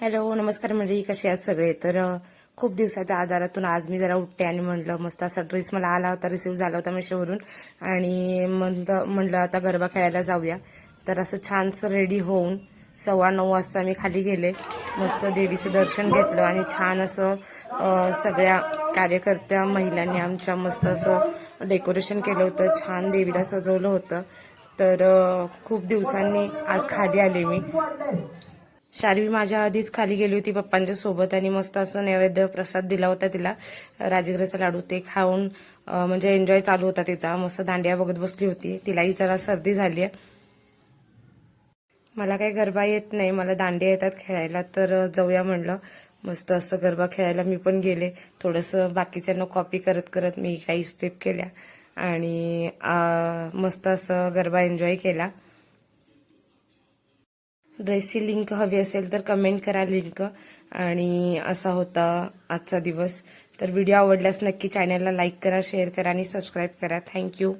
Hello नमस्कार मंडळी कसे आहात सगळे? तर खूप दिवसाच्या आजारातून आज मी जरा उठते आणि म्हणलं मस्त असा ड्रेस मला आला होता रिसिव्ह झाला होता मेशोवरून. आणि म्हणतं म्हणलं आता गरबा खेळायला जाऊया. तर असं छानसं रेडी होऊन सव्वा नऊ वाजता मी खाली गेले. मस्त देवीचं दर्शन घेतलं आणि छान असं सगळ्या कार्यकर्त्या महिलांनी आमच्या मस्त असं डेकोरेशन केलं होतं. छान देवीला सजवलं होतं. तर खूप दिवसांनी आज खाली आले मी. शार्वी माझ्या आधीच खाली गेली होती पप्पांच्या सोबत आणि मस्त असं नैवेद्य प्रसाद दिला होता तिला. राजगिराचा लाडू ते खाऊन म्हणजे एन्जॉय चालू होता तिचा. मस्त दांडिया बघत बसली होती. तिलाही जरा सर्दी झाली आहे मला काही गरबा येत नाही. मला दांडिया येतात खेळायला तर जाऊया म्हणलं. मस्त असं गरबा खेळायला मी पण गेले. थोडंसं बाकीच्यांना कॉपी करत करत मी काही स्टेप केल्या. आणि मस्त असं गरबा एन्जॉय केला. ड्रेसची लिंक हवी असेल तर कमेंट करा लिंक. आणि असा होता आजचा दिवस. तर व्हिडिओ आवडल्यास नक्की चॅनलला लाईक करा शेअर करा आणि सबस्क्राईब करा. थँक्यू